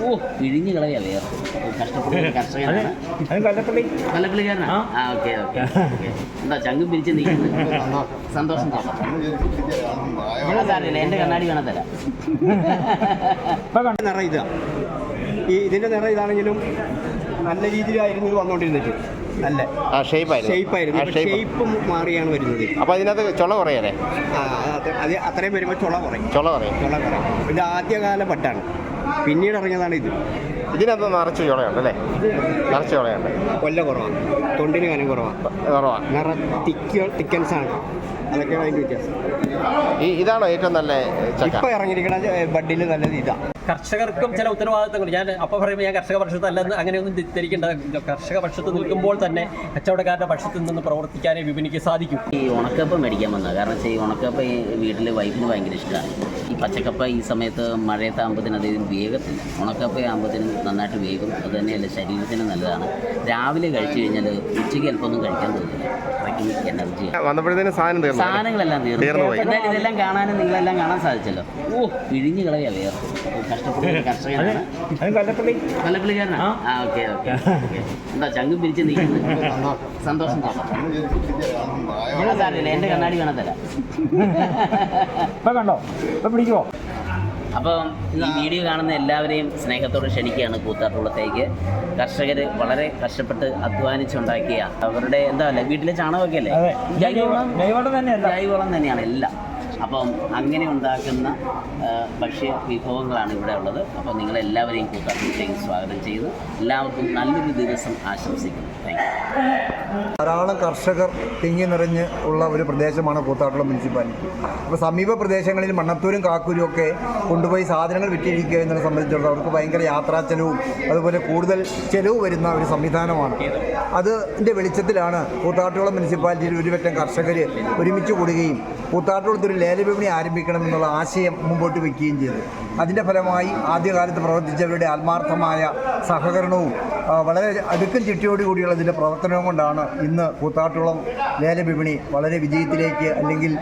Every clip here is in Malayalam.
ഓ പിഴിഞ്ഞു കളയല്ലേ? കഷ്ടപ്പെടുന്ന കർഷകനാണ്. അത്. കൊല്ലപ്പള്ളി കൊല്ലപ്പള്ളിക്കാരനാ ആ. ആ ഓക്കെ ഓക്കെ. എന്താ ചങ്കും പിരിച്ച് നിൽക്കുന്നത് സന്തോഷം സാറില്ല എന്റെ കണ്ണാടി വേണം തരാം ഇപ്പൊ കണ്ടു. നിറ ഇതാ. ഈ ഇതിന്റെ നിറ ഇതാണെങ്കിലും നല്ല രീതിയിലായിരുന്നു ഇത് വന്നുകൊണ്ടിരുന്നത് അല്ല ആ ഷേപ്പായിരുന്നു ഷേപ്പ് മാറിയാണ് വരുന്നത്. അപ്പോൾ അതിനകത്ത് ചുള കുറയല്ലേ? അത് അത് അത്രയും വരുമ്പോൾ ചുള കുറയും. ചുള കുറയും. ചുള കുറയും. ഇത് ആദ്യകാല പട്ടാണ്. പിന്നീട് ഇറങ്ങിയതാണ് ഇത്. ഇതിനകത്ത് നിറച്ച് ചുളയുണ്ട് അല്ലേ? നിറച്ച് ചുളയുണ്ട് കൊല്ല കുറവാണ്. തൊണ്ടിന് കനം കുറവാണ്. കുറവാണ് നിറ തിക്ക് തിക്കൻസ് ആണ്. അതൊക്കെയാണ് അതിന്റെ വ്യത്യാസം. ഈ ഇതാണോ ഏറ്റവും നല്ല ചക്ക. ഇപ്പൊ ഇറങ്ങിയിരിക്കണ ബഡിൽ നല്ലത് ഇതാ. കർഷകർക്കും ചില ഉത്തരവാദിത്തങ്ങൾ. ഞാൻ അപ്പോൾ പറയുമ്പോൾ ഞാൻ കർഷക പക്ഷത്ത് അല്ലെന്ന് അങ്ങനെയൊന്നും തിരിക്കേണ്ട കർഷക പക്ഷത്ത് നിൽക്കുമ്പോൾ തന്നെ കച്ചവടക്കാരുടെ പക്ഷത്ത് നിന്ന് പ്രവർത്തിക്കാനേ വിപണിക്ക് സാധിക്കും. ഈ ഉണക്കപ്പം മേടിക്കാൻ വന്നത്. കാരണം വെച്ചാൽ ഈ ഉണക്കപ്പം ഈ വീട്ടിൽ വൈഫിന് ഭയങ്കര ഇഷ്ടമാണ് പച്ചക്കപ്പ ഈ സമയത്ത് മഴയത്താകുമ്പോഴത്തേന് അധികം വേഗത്തില്ല. ഉണക്കപ്പ ആകുമ്പോഴത്തേനും നന്നായിട്ട് വേഗം അത് തന്നെയല്ല ശരീരത്തിന് നല്ലതാണ്. രാവിലെ കഴിച്ചു കഴിഞ്ഞാൽ ഉച്ചയ്ക്ക് അല്പമൊന്നും കഴിക്കാൻ തോന്നില്ല. അത്രയ്ക്കും എനർജി. വന്നപ്പോഴത്തേനും സാധനം സാധനങ്ങളെല്ലാം തീർന്നു. എന്നാൽ. എന്തായാലും ഇതെല്ലാം കാണാനും നിങ്ങളെല്ലാം കാണാൻ സാധിച്ചല്ലോ. ഓ പിഴിഞ്ഞു കളയാ വേറെ. കഷ്ടപ്പെടുന്ന കർഷകനാണ് അത് കൊല്ലപ്പള്ളി കൊല്ലപ്പള്ളിക്കാരനാ? ആ. ആ ഓക്കെ ഓക്കെ. എന്താ ചങ്കും പിരിച്ച് നിൽക്കുന്നത് സന്തോഷം സാറില്ല എന്റെ കണ്ണാടി വേണം തരാം ഇപ്പൊ കണ്ടോ? ഇപ്പൊ അപ്പം ഈ വീഡിയോ കാണുന്ന എല്ലാവരെയും സ്നേഹത്തോടെ ക്ഷണിക്കുകയാണ് കൂത്താട്ടുള്ളത്തേക്ക് കർഷകർ വളരെ കഷ്ടപ്പെട്ട് അധ്വാനിച്ചുണ്ടാക്കിയ അവരുടെ എന്താ അല്ലേ വീട്ടിലെ ചാണകമൊക്കെ അല്ലേ? ജൈവവളം തന്നെയാണ് എല്ലാം. അപ്പം അങ്ങനെ ഉണ്ടാക്കുന്ന ഭക്ഷ്യ വിഭവങ്ങളാണ് ഇവിടെ ഉള്ളത്. അപ്പം നിങ്ങളെല്ലാവരെയും കൂത്താട്ടുകുളത്തേക്ക് സ്വാഗതം ചെയ്യുന്നു. എല്ലാവർക്കും നല്ലൊരു ദിവസം ആശംസിക്കുന്നു. താങ്ക് ധാരാളം കർഷകർ തിങ്ങി നിറഞ്ഞ് ഉള്ള ഒരു പ്രദേശമാണ് കൂത്താട്ടുള്ള മുനിസിപ്പാലിറ്റി. അപ്പോൾ സമീപ പ്രദേശങ്ങളിൽ മണ്ണത്തൂരും കാക്കൂരും ഒക്കെ കൊണ്ടുപോയി സാധനങ്ങൾ വിറ്റിരിക്കുക എന്നതിനെ സംബന്ധിച്ചിടത്തോളം അവർക്ക് ഭയങ്കര യാത്രാ ചെലവും അതുപോലെ കൂടുതൽ ചെലവ് വരുന്ന ഒരു സംവിധാനമാണ്. അതിന്റെ വെളിച്ചത്തിലാണ് കൂത്താട്ടുകുളം മുനിസിപ്പാലിറ്റിയിൽ ഒരുപറ്റം കർഷകർ ഒരുമിച്ച് കൂടുകയും കൂത്താട്ടുകുളത്തൊരു ലേലവിപണി ആരംഭിക്കണമെന്നുള്ള ആശയം മുമ്പോട്ട് വയ്ക്കുകയും ചെയ്തു. അതിന്റെ ഫലമായി ആദ്യകാലത്ത് പ്രവർത്തിച്ചവരുടെ ആത്മാർത്ഥമായ സഹകരണവും വളരെ അടുക്കും ചിട്ടയോടുകൂടിയുള്ള ഇതിന്റെ പ്രവർത്തനവും കൊണ്ടാണ് ഇന്ന് കൂത്താട്ടുളം ലേലവിപണി വളരെ വിജയത്തിലേക്ക് അല്ലെങ്കിൽ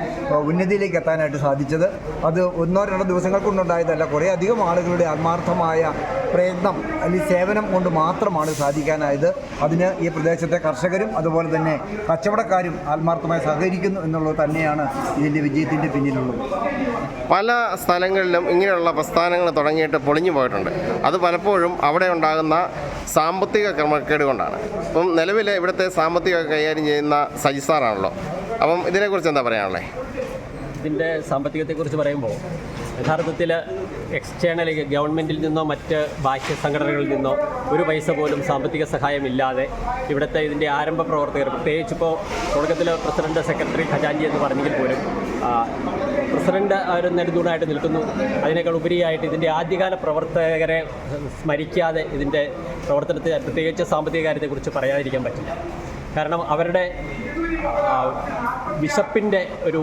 ഉന്നതിയിലേക്ക് എത്താനായിട്ട് സാധിച്ചത്. അത് ഒന്നോ രണ്ടോ ദിവസങ്ങൾ കൊണ്ടുണ്ടായതല്ല കുറേ അധികം ആളുകളുടെ ആത്മാർത്ഥമായ പ്രയത്നം അല്ലെങ്കിൽ സേവനം കൊണ്ട് മാത്രമാണ് സാധിക്കാനായത്. അതിന് ഈ പ്രദേശത്തെ കർഷകരും അതുപോലെ തന്നെ കച്ചവടക്കാരും ആത്മാർത്ഥമായി സഹകരിക്കുന്നു എന്നുള്ളത് തന്നെയാണ് ഇതിന്റെ വിജയത്തിന്റെ പിന്നിലുള്ളത്. പല സ്ഥലങ്ങളിലും ഇങ്ങനെയുള്ള പ്രസ്ഥാനങ്ങൾ തുടങ്ങിയിട്ട് പൊളിഞ്ഞു പോയിട്ടുണ്ട്. അത് പലപ്പോഴും അവിടെ ഉണ്ടാകുന്ന സാമ്പത്തിക ക്രമക്കേട് കൊണ്ടാണ്. അപ്പം നിലവിൽ ഇവിടുത്തെ സാമ്പത്തിക കൈകാര്യം ചെയ്യുന്ന സജിസാറാണല്ലോ അപ്പം ഇതിനെക്കുറിച്ച് എന്താ പറയാനുള്ളത് ഇതിന്റെ സാമ്പത്തികത്തെക്കുറിച്ച് പറയുമ്പോൾ യഥാർത്ഥത്തിൽ എക്സ്റ്റേണൽ ഗവൺമെന്റിൽ നിന്നോ മറ്റ് ബാഹ്യ സംഘടനകളിൽ നിന്നോ ഒരു പൈസ പോലും സാമ്പത്തിക സഹായമില്ലാതെ ഇവിടുത്തെ ഇതിന്റെ ആരംഭ പ്രവർത്തകർ പ്രത്യേകിച്ച് ഇപ്പോൾ തുടക്കത്തിൽ പ്രസിഡന്റ് സെക്രട്ടറി ഖജാൻജി എന്ന് പറഞ്ഞെങ്കിൽ പോലും പ്രസിഡന്റ് ഒരു നെടുതൂണായിട്ട് നിൽക്കുന്നു. അതിനേക്കാൾ ഉപരിയായിട്ട് ഇതിന്റെ ആദ്യകാല പ്രവർത്തകരെ സ്മരിക്കാതെ ഇതിന്റെ പ്രവർത്തനത്തെ പ്രത്യേകിച്ച് സാമ്പത്തിക കാര്യത്തെക്കുറിച്ച് പറയാതിരിക്കാൻ പറ്റില്ല. കാരണം അവരുടെ വിശപ്പിന്റെ ഒരു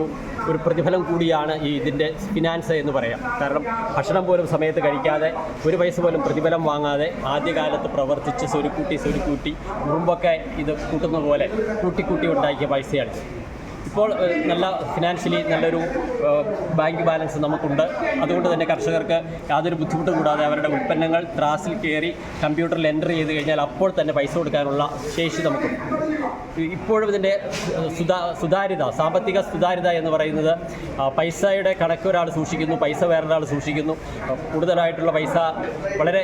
ഒരു പ്രതിഫലം കൂടിയാണ് ഈ ഇതിന്റെ ഫിനാൻസ് എന്ന് പറയാം. കാരണം ഭക്ഷണം പോലും സമയത്ത് കഴിക്കാതെ ഒരു പൈസ പോലും പ്രതിഫലം വാങ്ങാതെ ആദ്യകാലത്ത് പ്രവർത്തിച്ച് സ്വരുക്കൂട്ടി സ്വരുക്കൂട്ടി മുമ്പൊക്കെ ഇത് കൂട്ടുന്ന പോലെ കൂട്ടിക്കൂട്ടി ഉണ്ടാക്കിയ പൈസയാണ്. ഇപ്പോൾ നല്ല ഫിനാൻഷ്യലി നല്ലൊരു ബാങ്ക് ബാലൻസ് നമുക്കുണ്ട്. അതുകൊണ്ട് തന്നെ കർഷകർക്ക് യാതൊരു ബുദ്ധിമുട്ടും കൂടാതെ അവരുടെ ഉൽപ്പന്നങ്ങൾ ത്രാസിൽ കയറി കമ്പ്യൂട്ടറിൽ എന്റർ ചെയ്ത് കഴിഞ്ഞാൽ അപ്പോൾ തന്നെ പൈസ കൊടുക്കാനുള്ള ശേഷി നമുക്കുണ്ട്. ഇപ്പോഴും ഇതിന്റെ സുതാ സുതാര്യത സാമ്പത്തിക സുതാര്യത എന്ന് പറയുന്നത് പൈസയുടെ കണക്ക് ഒരാൾ സൂക്ഷിക്കുന്നു പൈസ വേറൊരാൾ സൂക്ഷിക്കുന്നു. കൂടുതലായിട്ടുള്ള പൈസ വളരെ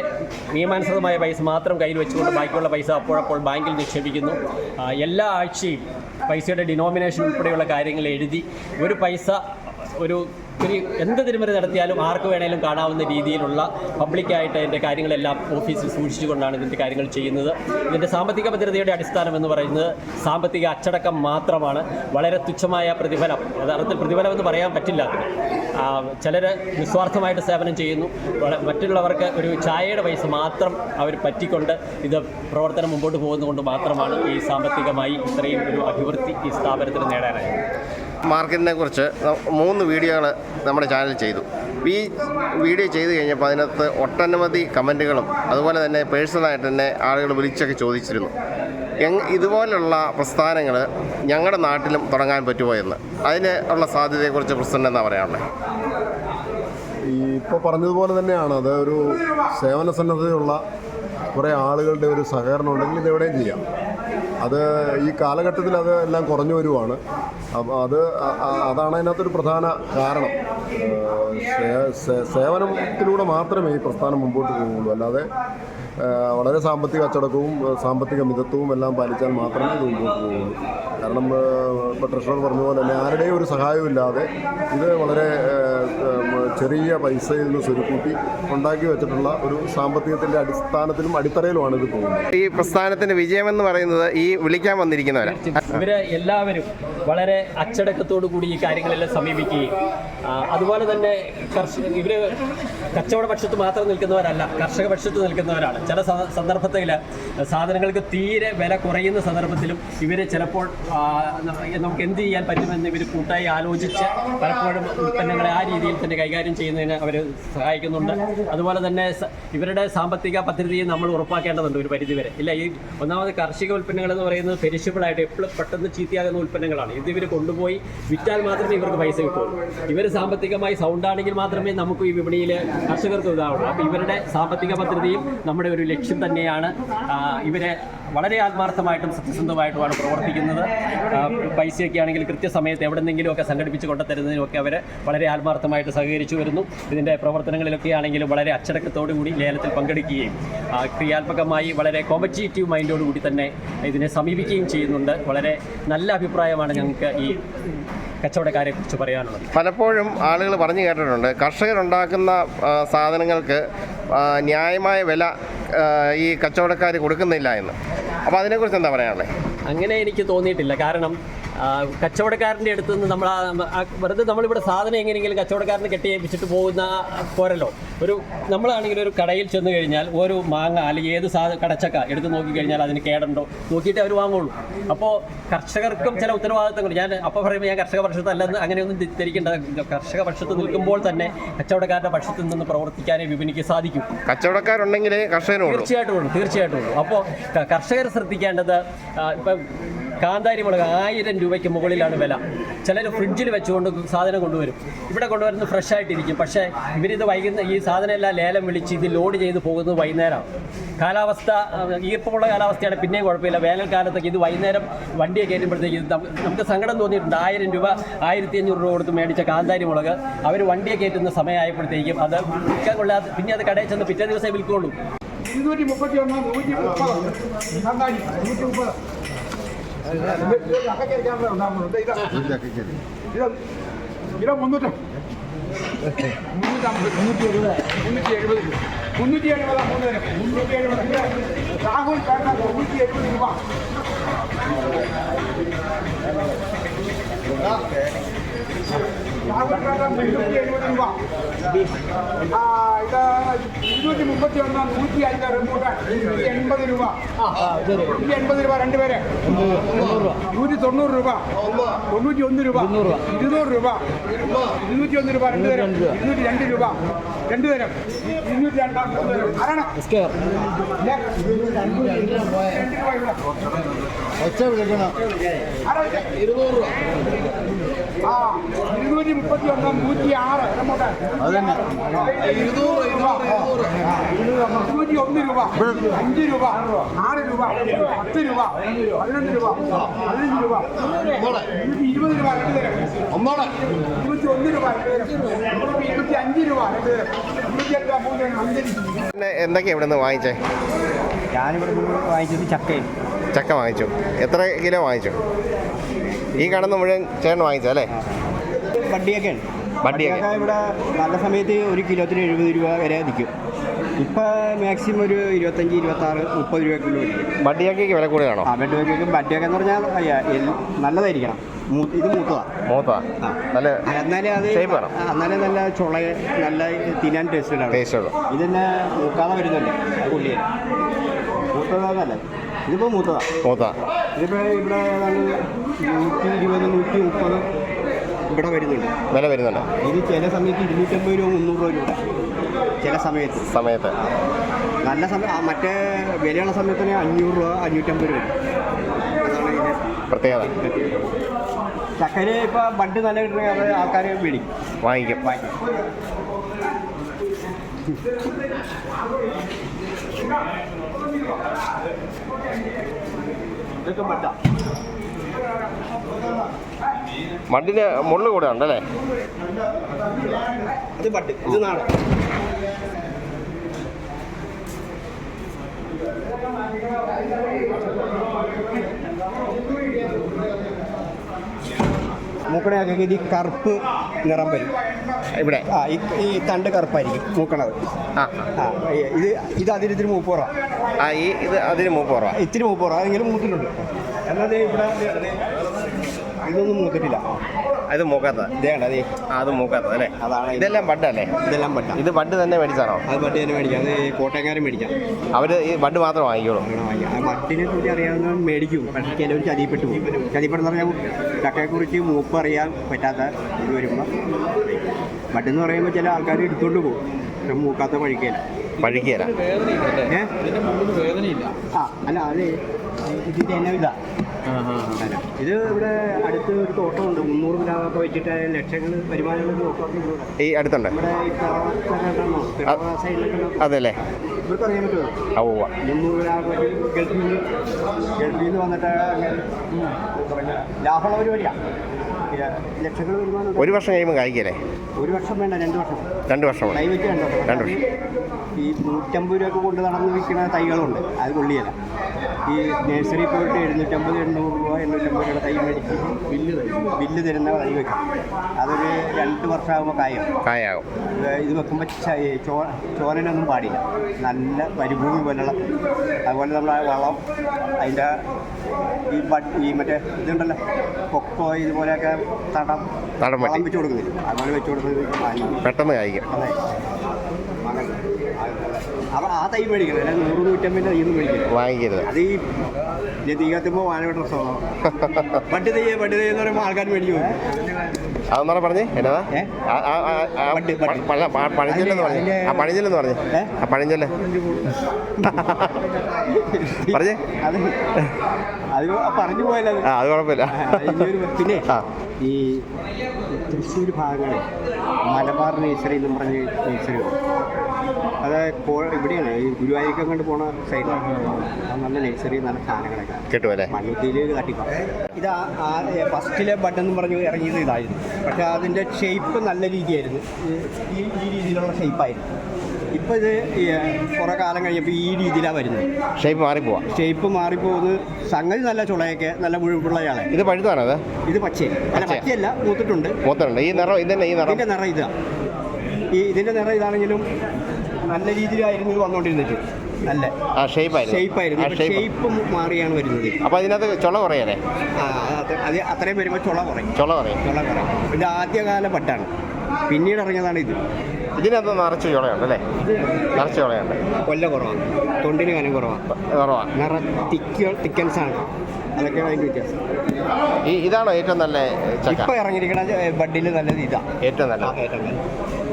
നിയമാനുസൃതമായ പൈസ മാത്രം കയ്യിൽ വെച്ചുകൊണ്ട് ബാക്കിയുള്ള പൈസ അപ്പോഴപ്പോൾ ബാങ്കിൽ നിക്ഷേപിക്കുന്നു. എല്ലാ ആഴ്ചയും പൈസയുടെ ഡിനോമിനേഷൻ ഉൾപ്പെടെയുള്ള കാര്യങ്ങൾ എഴുതി ഒരു പൈസ ഒരു ഒരു എന്ത് തിരുമറി നടത്തിയാലും ആർക്ക് വേണേലും കാണാവുന്ന രീതിയിലുള്ള പബ്ലിക്കായിട്ട് അതിന്റെ കാര്യങ്ങളെല്ലാം ഓഫീസിൽ സൂക്ഷിച്ചുകൊണ്ടാണ് ഇതിന്റെ കാര്യങ്ങൾ ചെയ്യുന്നത്. ഇതിന്റെ സാമ്പത്തിക ഭദ്രതയുടെ അടിസ്ഥാനം എന്ന് പറയുന്നത് സാമ്പത്തിക അച്ചടക്കം മാത്രമാണ്. വളരെ തുച്ഛമായ പ്രതിഫലം. യഥാർത്ഥത്തിൽ പ്രതിഫലം എന്ന് പറയാൻ പറ്റില്ല. ചിലർ നിസ്വാർത്ഥമായിട്ട് സേവനം ചെയ്യുന്നു. മറ്റുള്ളവർക്ക് ഒരു ചായയുടെ പൈസ മാത്രം അവർ പറ്റിക്കൊണ്ട് ഇത് പ്രവർത്തനം മുമ്പോട്ട് പോകുന്നതുകൊണ്ട് മാത്രമാണ് ഈ സാമ്പത്തികമായി ഇത്രയും ഒരു അഭിവൃദ്ധി ഈ സ്ഥാപനത്തിന് നേടാനായത്. മാർക്കറ്റിനെ കുറിച്ച് മൂന്ന് വീഡിയോകൾ നമ്മുടെ ചാനൽ ചെയ്തു. ഈ വീഡിയോ ചെയ്തു കഴിഞ്ഞപ്പോൾ അതിനകത്ത് ഒട്ടനവധി കമന്റുകളും അതുപോലെ തന്നെ പേഴ്സണലായിട്ട് തന്നെ ആളുകൾ വിളിച്ചൊക്കെ ചോദിച്ചിരുന്നു. ഇതുപോലുള്ള പ്രസ്ഥാനങ്ങൾ ഞങ്ങളുടെ നാട്ടിലും തുടങ്ങാൻ പറ്റുമോ എന്ന്? അതിന് ഉള്ള സാധ്യതയെക്കുറിച്ച് പ്രസിഡന്റ് എന്താ പറയാനുള്ളത് ഈ ഇപ്പോൾ പറഞ്ഞതുപോലെ തന്നെയാണ്. അത് ഒരു സേവന സന്നദ്ധതയുള്ള കുറേ ആളുകളുടെ ഒരു സഹകരണം ഉണ്ടെങ്കിൽ ഇത് എവിടെയും ചെയ്യാം. അത് ഈ കാലഘട്ടത്തിൽ അത് എല്ലാം കുറഞ്ഞു വരുവാണ്. അപ്പം അത് അതാണ് അതിനകത്തൊരു പ്രധാന കാരണം. സേവനത്തിലൂടെ മാത്രമേ ഈ പ്രസ്ഥാനം മുമ്പോട്ട് പോകുള്ളൂ. അല്ലാതെ വളരെ സാമ്പത്തിക അച്ചടക്കവും സാമ്പത്തിക മിതത്വവും എല്ലാം പാലിച്ചാൽ മാത്രമേ ഇത് മുമ്പോട്ട് പോകുള്ളൂ. കാരണം ഇപ്പോൾ ട്രഷറർ പറഞ്ഞ പോലെ തന്നെ ആരുടെയും ഒരു സഹായവും ഇല്ലാതെ ഇത് വളരെ ചെറിയ പൈസയിൽ നിന്ന് സ്വരുക്കൂട്ടി ഉണ്ടാക്കി വെച്ചിട്ടുള്ള ഒരു സാമ്പത്തികത്തിന്റെ അടിസ്ഥാനത്തിലും അടിത്തറയിലുമാണ് ഇത് പോകുന്നത്. ഈ പ്രസ്ഥാനത്തിന്റെ വിജയമെന്ന് പറയുന്നത് ഈ വിളിക്കാൻ വന്നിരിക്കുന്നവരാണ് ഇവരെ എല്ലാവരും വളരെ അച്ചടക്കത്തോടു കൂടി ഈ കാര്യങ്ങളെല്ലാം സമീപിക്കുകയും അതുപോലെ തന്നെ കർഷക ഇവർ കച്ചവട പക്ഷത്ത് മാത്രം നിൽക്കുന്നവരല്ല കർഷക പക്ഷത്ത് നിൽക്കുന്നവരാണ്. ചില സന്ദർഭത്തിൽ സാധനങ്ങൾക്ക് തീരെ വില കുറയുന്ന സന്ദർഭത്തിലും ഇവരെ ചിലപ്പോൾ നമുക്ക് എന്ത് ചെയ്യാൻ പറ്റുമെന്ന് ഇവർ കൂട്ടായി ആലോചിച്ച് പലപ്പോഴും ഉൽപ്പന്നങ്ങളെ ആ രീതിയിൽ തന്നെ കൈകാര്യം ചെയ്യുന്നതിന് അവർ സഹായിക്കുന്നുണ്ട്. അതുപോലെ തന്നെ ഇവരുടെ സാമ്പത്തിക പദ്ധതിയും നമ്മൾ ഉറപ്പാക്കേണ്ടതുണ്ട് ഒരു പരിധിവരെ. ഇല്ല ഈ ഒന്നാമത് കാർഷിക ഉൽപ്പന്നങ്ങൾ എന്ന് പറയുന്നത് പെരിഷബിൾ ആയിട്ട് എപ്പോഴും പെട്ടെന്ന് ചീത്തയാകുന്ന ഉൽപ്പന്നങ്ങളാണ്. ഇത് ഇവർ കൊണ്ടുപോയി വിറ്റാൽ മാത്രമേ ഇവർക്ക് പൈസ കിട്ടുള്ളൂ ഇവർ സാമ്പത്തികമായി സൗണ്ടാണെങ്കിൽ മാത്രമേ നമുക്ക് ഈ വിപണിയിൽ കർഷകർക്ക് ഇതാവുള്ളൂ. അപ്പോൾ ഇവരുടെ സാമ്പത്തിക പദ്ധതിയും നമ്മുടെ ഒരു ലക്ഷ്യം തന്നെയാണ്. ഇവരെ വളരെ ആത്മാർത്ഥമായിട്ടും സത്യസന്ധമായിട്ടുമാണ് പ്രവർത്തിക്കുന്നത്. പൈസയൊക്കെ ആണെങ്കിൽ കൃത്യസമയത്ത് എവിടെന്നെങ്കിലുമൊക്കെ സംഘടിപ്പിച്ച് കൊണ്ടുതരുന്നതിനൊക്കെ അവർ വളരെ ആത്മാർത്ഥമായിട്ട് സഹകരിച്ചു വരുന്നു. ഇതിന്റെ പ്രവർത്തനങ്ങളിലൊക്കെ ആണെങ്കിലും വളരെ അച്ചടക്കത്തോടു കൂടി ലേലത്തിൽ പങ്കെടുക്കുകയും ക്രിയാത്മകമായി വളരെ കോമ്പറ്റേറ്റീവ് മൈൻഡോടു കൂടി തന്നെ ഇതിനെ സമീപിക്കുകയും ചെയ്യുന്നുണ്ട്. വളരെ നല്ല അഭിപ്രായമാണ് ഞങ്ങൾക്ക് ഈ കച്ചവടക്കാരെ കുറിച്ച് പറയാനുള്ളത്. പലപ്പോഴും ആളുകൾ പറഞ്ഞു കേട്ടിട്ടുണ്ട് കർഷകരുണ്ടാക്കുന്ന സാധനങ്ങൾക്ക് ന്യായമായ വില ഈ കച്ചവടക്കാർ കൊടുക്കുന്നില്ല എന്ന്. അപ്പോൾ അതിനെക്കുറിച്ച് എന്താ പറയാനുള്ളത് അങ്ങനെ എനിക്ക് തോന്നിയിട്ടില്ല. കാരണം കച്ചവടക്കാരന്റെ അടുത്ത് നിന്ന് നമ്മൾ വെറുതെ നമ്മളിവിടെ സാധനം എങ്ങനെയെങ്കിലും കച്ചവടക്കാരന് കെട്ടിയേപ്പിച്ചിട്ട് പോകുന്ന പോരല്ലോ. ഒരു നമ്മളാണെങ്കിൽ ഒരു കടയിൽ ചെന്ന് കഴിഞ്ഞാൽ ഒരു മാങ്ങ അല്ലെങ്കിൽ ഏത് സാധനം കടച്ചക്ക എടുത്ത് നോക്കിക്കഴിഞ്ഞാൽ അതിന് കേടുണ്ടോ? നോക്കിയിട്ട് അവർ വാങ്ങുള്ളൂ. അപ്പോൾ കർഷകർക്കും ചില ഉത്തരവാദിത്തങ്ങൾ ഞാൻ അപ്പോൾ പറയുമ്പോൾ ഞാൻ കർഷക പക്ഷത്തല്ലെന്ന് അങ്ങനെയൊന്നും തിരിക്കേണ്ട കർഷക പക്ഷത്ത് നിൽക്കുമ്പോൾ തന്നെ കച്ചവടക്കാരുടെ പക്ഷത്ത് നിന്ന് പ്രവർത്തിക്കാനേ വിപണിക്ക് സാധിക്കും. കച്ചവടക്കാരുണ്ടെങ്കിലേ കർഷകനുള്ളൂ. തീർച്ചയായിട്ടും തീർച്ചയായിട്ടും അപ്പോൾ കർഷകർ ശ്രദ്ധിക്കേണ്ടത് ഇപ്പം കാന്താരി മുളക് ആയിരം രൂപയ്ക്ക് മുകളിലാണ് വില. ചിലർ ഫ്രിഡ്ജിൽ വെച്ചുകൊണ്ട് സാധനം കൊണ്ടുവരും. ഇവിടെ കൊണ്ടുവരുന്നത് ഫ്രഷ് ആയിട്ടിരിക്കും. പക്ഷേ ഇവരിത് വൈകുന്ന ഈ സാധനം എല്ലാം ലേലം വിളിച്ച് ഇത് ലോഡ് ചെയ്ത് പോകുന്നത് വൈകുന്നേരമാണ് കാലാവസ്ഥ ഈർപ്പമുള്ള കാലാവസ്ഥയാണ്. പിന്നെയും കുഴപ്പമില്ല. വേനൽക്കാലത്തൊക്കെ ഇത് വൈകുന്നേരം വണ്ടിയെ കയറ്റുമ്പോഴത്തേക്ക് നമുക്ക് സങ്കടം തോന്നിയിട്ടുണ്ട്. ആയിരം രൂപ ആയിരത്തി അഞ്ഞൂറ് രൂപ കൊടുത്ത് മേടിച്ച കാന്താരി മുളക് അവർ വണ്ടിയെ കയറ്റുന്ന സമയമായപ്പോഴത്തേക്കും അത് വിൽക്കാൻ കൊള്ളാതെ പിന്നെ അത് കടയിൽ ചെന്ന് പിറ്റേ ദിവസമേ വിൽക്കുള്ളൂ. ഇരുന്നൂറ്റി മുപ്പത്തി ഒന്ന് നൂറ്റി മുപ്പത്. നന്നായി നൂറ്റി മുപ്പത്. കിലോ മുന്നൂറ്റം മുന്നൂറ്റമ്പത് മുന്നൂറ്റി എഴുപത് മുന്നൂറ്റി എഴുപത് മുന്നൂറ്റി എഴുപതാ മൂന്ന് തരം മുന്നൂറ്റി എഴുപത് രാഹുൽ പേട്ട മുന്നൂറ്റി എഴുപത് രൂപ രാഹുൽ പേട്ട മുന്നൂറ്റി എഴുപത് രൂപ. ഇത് ഇരുന്നൂറ്റി മുപ്പത്തി ഒന്ന് നൂറ്റി അഞ്ച് റെമ്പൂട്ടാൻ നൂറ്റി എൺപത് രൂപ. നൂറ്റി എൺപത് രൂപ രണ്ടുപേരെ നൂറ്റി തൊണ്ണൂറ് രൂപ. തൊണ്ണൂറ്റി ഒന്ന് രൂപ. ഇരുന്നൂറ് രൂപ. ഇരുന്നൂറ്റി ഒന്ന് രൂപ രണ്ട് തരം ഇരുന്നൂറ്റി രണ്ട് രൂപ. രണ്ട് തരം ഇരുന്നൂറ്റി രണ്ടാം മൂന്ന് ഒച്ച വിളിക്കണം. ഇരുന്നൂറ് രൂപ? ആ ഇരുന്നൂറ്റി മുപ്പത്തി ഒന്ന് നൂറ്റി ആറ് ഇരുന്നൂറ്റി ഒന്ന് രൂപ അഞ്ച് രൂപ ആറ് രൂപ പത്ത് രൂപ പതിനൊന്ന് രൂപ പതിനഞ്ച് രൂപ. ഇരുപത് രൂപ രണ്ട് തരം ഇരുന്നൂറ്റി ഒന്ന് രൂപ ഇരുപത്തി അഞ്ച് രണ്ട് തരം എട്ട് മൂന്ന് എന്തൊക്കെയാണ് ഇവിടെ നിന്ന് വാങ്ങിച്ചേ? ഞാനിവിടെ വാങ്ങിച്ചത് ചക്കയും ചക്ക വാങ്ങിച്ചു. എത്ര കിലോ വാങ്ങിച്ചു? ഈ കാണുന്ന മുഴുവൻ ചേട്ടൻ വാങ്ങിച്ചല്ലേ വണ്ടിയൊക്കെ. വണ്ടിയൊക്കെ. ഇവിടെ നല്ല സമയത്ത് ഒരു കിലോത്തിന് എഴുപത് രൂപ വരെ അധികം ഇപ്പം മാക്സിമം ഒരു ഇരുപത്തഞ്ച് ഇരുപത്തി ആറ് മുപ്പത് രൂപയ്ക്കുള്ളിൽ വണ്ടിയാക്കിക്ക് വില കൂടുതലാണോ? ആ ബെഡ് വയ്ക്കും എന്ന് പറഞ്ഞാൽ അയ്യ, നല്ലതായിരിക്കണം. ഇത് മൂത്തതാ. മൂത്തതാ? നല്ല എന്നാലേ അത് എന്നാലേ നല്ല ചുള നല്ല തിന്നാൻ ടേസ്റ്റ് ഉണ്ടാവും ടേസ്റ്റ് ഉള്ളൂ. ഇതന്നെ മൂക്കാതെ വരുന്നുണ്ട് പുള്ളിയെ. മൂത്തതാന്നല്ലേ ഇതിപ്പോ മൂത്തതാ. മൂത്ത ഇതിപ്പോ ഇവിടെ നൂറ്റി ഇരുപത് നൂറ്റി മുപ്പത് ഇവിടെ വരുന്നുണ്ട്. വില വരുന്നുണ്ട്. ഇത് ചില സമയത്ത് ഇരുന്നൂറ്റമ്പത് രൂപ മുന്നൂറ് രൂപ ചില സമയത്ത്. സമയത്ത്. നല്ല സമയം മറ്റേ വിലയുള്ള സമയത്തിന് അഞ്ഞൂറ് രൂപ അഞ്ഞൂറ്റമ്പത് രൂപ. വരും അതാണ് ഇതിന്റെ പ്രത്യേകത. ചക്കര ഇപ്പോൾ ബഡ് നല്ല കിട്ടുന്ന ആൾക്കാരെ ആൾക്കാർ മേടിക്കും. വാങ്ങിക്കും. വാങ്ങിക്കും. ഇതൊക്കെ പറ്റ. മണ്ണിന് മുള്ളു കൂടെ ഉണ്ടല്ലേ? ഇത് പട്ട് ഇത് നാടൻ മൂക്കണയൊക്കെ ഇത് ഈ കറുപ്പ് നിറം വരും. ഇവിടെ? ആ ഈ ഈ തണ്ട് കറുപ്പായിരിക്കും മൂക്കണത് ആ. ആ ഇത് ഇത് അതിന് ഇത്തിരി മൂപ്പുറ ആ ഈ ഇത് അതിന് മൂപ്പ് കുറവാ ഇത്തിരി മൂപ്പുറ അതെങ്കിലും മൂക്കിലുണ്ട് എന്നാൽ ഇവിടെ ഇതൊന്നും മൂത്തിട്ടില്ല ഇത് മൂക്കാത്ത. ഇതേണ്ട അതെ. അത് മുഖത്ത് അല്ലേ? അതാണ് ഇതെല്ലാം ബഡല്ലേ ഇതെല്ലാം ബഡ്. ഇത് ബഡ് തന്നെ മേടിച്ചാണോ? അത് ബഡ് തന്നെ മേടിക്കാം. അത് കോട്ടയംകാരൻ മേടിക്കാം. അവർ ഈ ബഡ് മാത്രം വാങ്ങിക്കോളൂ. ബഡിനെ കുറിച്ച് അറിയാവുന്ന മേടിക്കും. പക്ഷേ ചിലവർ ചതിപ്പെട്ടു പോകും. ചതിപ്പെടുന്ന പറഞ്ഞാൽ ചക്കയെക്കുറിച്ച് മൂപ്പ് അറിയാൻ പറ്റാത്ത ഇത് വരുമ്പോൾ ബഡ് എന്ന് പറയുമ്പോൾ ചില ആൾക്കാർ എടുത്തുകൊണ്ട് പോകും. പക്ഷെ മൂക്കാത്ത പഴിക്കല പഴുക്കിയല്ല ഏ? ആ അല്ല അത്. ഇതാ അല്ല, ഇത് ഇവിടെ അടുത്ത് ഒരു തോട്ടമുണ്ട്. മുന്നൂറ് ഗ്രാമൊക്കെ വെച്ചിട്ട് ലക്ഷങ്ങൾ വരുമാനങ്ങൾ ഈ അടുത്തുണ്ട്? അതെല്ലേ? ഇവർക്ക് അറിയാൻ പറ്റുമോ? മുന്നൂറ് ഗ്രാം ഗൾഫിൽ നിന്ന് ഗൾഫിൽ നിന്ന് വന്നിട്ട് ലാഭമുള്ള പരിപാടിയാണ് ലക്ഷങ്ങൾ വരുമാനം ഒരു വർഷം കഴിയുമ്പോൾ കായ്ക്കല്ലേ? ഒരു വർഷം വേണ്ട രണ്ട് വർഷം. രണ്ട് വർഷം തൈ വെച്ച് രണ്ട് വർഷം രണ്ട് വർഷം. ഈ നൂറ്റമ്പത് രൂപ കൊണ്ട് നടന്ന് വിൽക്കുന്ന തൈകളുണ്ട്. അത് കൊള്ളിയല്ല. ഈ നേഴ്സറി പോയിട്ട് എഴുന്നൂറ്റമ്പത് എണ്ണൂറ് രൂപ എണ്ണൂറ്റമ്പത് രൂപയുടെ തൈ മേടിച്ച് ബില്ല് ബില്ല് തരുന്ന തൈ വെക്കും. അതൊരു രണ്ട് വർഷമാകുമ്പോൾ കായും കായാകും ഇത് വെക്കുമ്പോൾ ചോ ചോരനൊന്നും പാടില്ല. നല്ല മരുഭൂമി പോലുള്ള അതുപോലെ നമ്മൾ ആ വളം അതിന്റെ ഈ ബഡ് ഈ മറ്റേ ഇതുണ്ടല്ലോ കൊക്കോ ഇതുപോലെയൊക്കെ തടം തടം വെച്ച് കൊടുക്കുന്നില്ല? അതുപോലെ വെച്ച് കൊടുക്കുന്നത് പെട്ടെന്ന് കായ്ക്കും. അതെ. അപ്പോൾ ആ തൈ മേടിക്കണം അല്ല നൂറ് നൂറ്റമ്പതിന്റെ തൈയൊന്നും മേടിക്കില്ല വാങ്ങിക്കരുത്. അത് ഈ തീ കത്തുമ്പോൾ വാഴവട്ട സ്വഭാവം. പട്ട് തയ്യേ പട്ട് തയ്യെന്ന് പറയുമ്പോൾ ആൾക്കാർ മേടിക്കും അതൊന്നാണ് പറഞ്ഞേ എന്നതാ പഴഞ്ചൊല്ലെന്ന് പറഞ്ഞേ. ആ പഴഞ്ചൊല്ലെന്ന് പറഞ്ഞു. ആ പഴഞ്ചൊല്ല്. പറഞ്ഞേ. അത് പറഞ്ഞു പോയല്ലോ. അത്. ആ അത് കുഴപ്പമില്ല. പിന്നെ. ഈ തൃശ്ശൂർ ഭാഗങ്ങളിൽ മലബാർ നേഴ്സറി എന്നും പറഞ്ഞ് നേഴ്സറി ഉണ്ട്. അത് കോ ഇവിടെയാണ്. ഈ ഗുരുവായൂരൊക്കെ കണ്ട് പോണ സൈഡിലാണ് നല്ല നേഴ്സറി നല്ല സാധനങ്ങളൊക്കെ. കിട്ടുമല്ലേ മണ്ണുത്തിയിൽ തട്ടിക്കോ ഇത് ആ ബട്ടൺ എന്ന് പറഞ്ഞു ഇറങ്ങിയത് ഇതായിരുന്നു. പക്ഷേ അതിന്റെ ഷേപ്പ് നല്ല രീതിയായിരുന്നു. ഈ ഈ രീതിയിലുള്ള ഷേപ്പായിരുന്നു ഇപ്പോൾ ഇത് കുറേ കാലം കഴിഞ്ഞപ്പോൾ ഈ രീതിയിലാണ് വരുന്നത്. ഷേപ്പ് മാറിപ്പോവാ. ഷേപ്പ് മാറിപ്പോകുന്നത് സംഗതി നല്ല ചുളയൊക്കെ നല്ല മുഴുപ്പുള്ളയാളെ. ഇത് പഴുത്താണോ അത് ഇത് പച്ചയല്ല അല്ല പച്ചയാ? പച്ചയല്ല മൂത്തിട്ടുണ്ട്. മൂത്തുണ്ട് ഈ നിറം ഇതന്നെ ഈ നിറം. ഇതിന്റെ നിറം ഇതാ. ഈ ഇതിന്റെ നിറം ഇതാണെങ്കിലും നല്ല രീതിയിലായിരുന്നു ഇത് നല്ല ആ ഷേപ്പായിരുന്നു ഷേപ്പായിരുന്നു ആ ഷേപ്പ് ഷേപ്പ് മാറിയാണ് വരുന്നത്. അപ്പോൾ അതിനകത്ത് ചുള കുറയല്ലേ? ആ അത് അത് അത്രയും വരുമ്പോൾ ചുള കുറയും. ചുള കുറയും. ചുള കുറയും. ഇത് ആദ്യകാല പട്ടാണ്. പിന്നീട് ഇറങ്ങിയതാണ് ഇത്. ഇതിനകത്ത് നിറച്ച് ചുളയുണ്ട് അല്ലേ? നിറച്ച് ചുളയുണ്ട്. കൊല്ല കുറവാണ് തൊണ്ടിന് കനം കുറവാണ് കുറവാണ് നിറ തിക്ക് തിക്കൻസ് ആണ് അതൊക്കെയാണ് അതിന്റെ വ്യത്യാസം. ഈ ഇതാണോ ഏറ്റവും നല്ല ചക്ക? ഇപ്പൊ ഇറങ്ങിയിരിക്കണ ബഡിൽ നല്ലത് ഇതാ. ഏറ്റവും നല്ല. ഏറ്റവും നല്ല.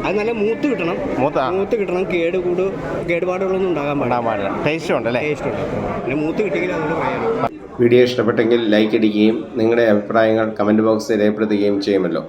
അത് നല്ല മൂത്ത് കിട്ടണം. മൂത്ത? മൂത്ത് കിട്ടണം കേട് കൂട് കേടുപാടുകളൊന്നും ഉണ്ടാകാൻ പാടാൻ പാടില്ല. ടേസ്റ്റ് ഉണ്ട് അല്ലേ? ടേസ്റ്റ് ഉണ്ട്. പിന്നെ മൂത്ത് കിട്ടിയെങ്കിൽ അതുകൊണ്ട് പറയാനുള്ളൂ വീഡിയോ ഇഷ്ടപ്പെട്ടെങ്കിൽ ലൈക്ക് അടിക്കുകയും നിങ്ങളുടെ അഭിപ്രായങ്ങൾ കമന്റ് ബോക്സിൽ രേഖപ്പെടുത്തുകയും ചെയ്യുമല്ലോ.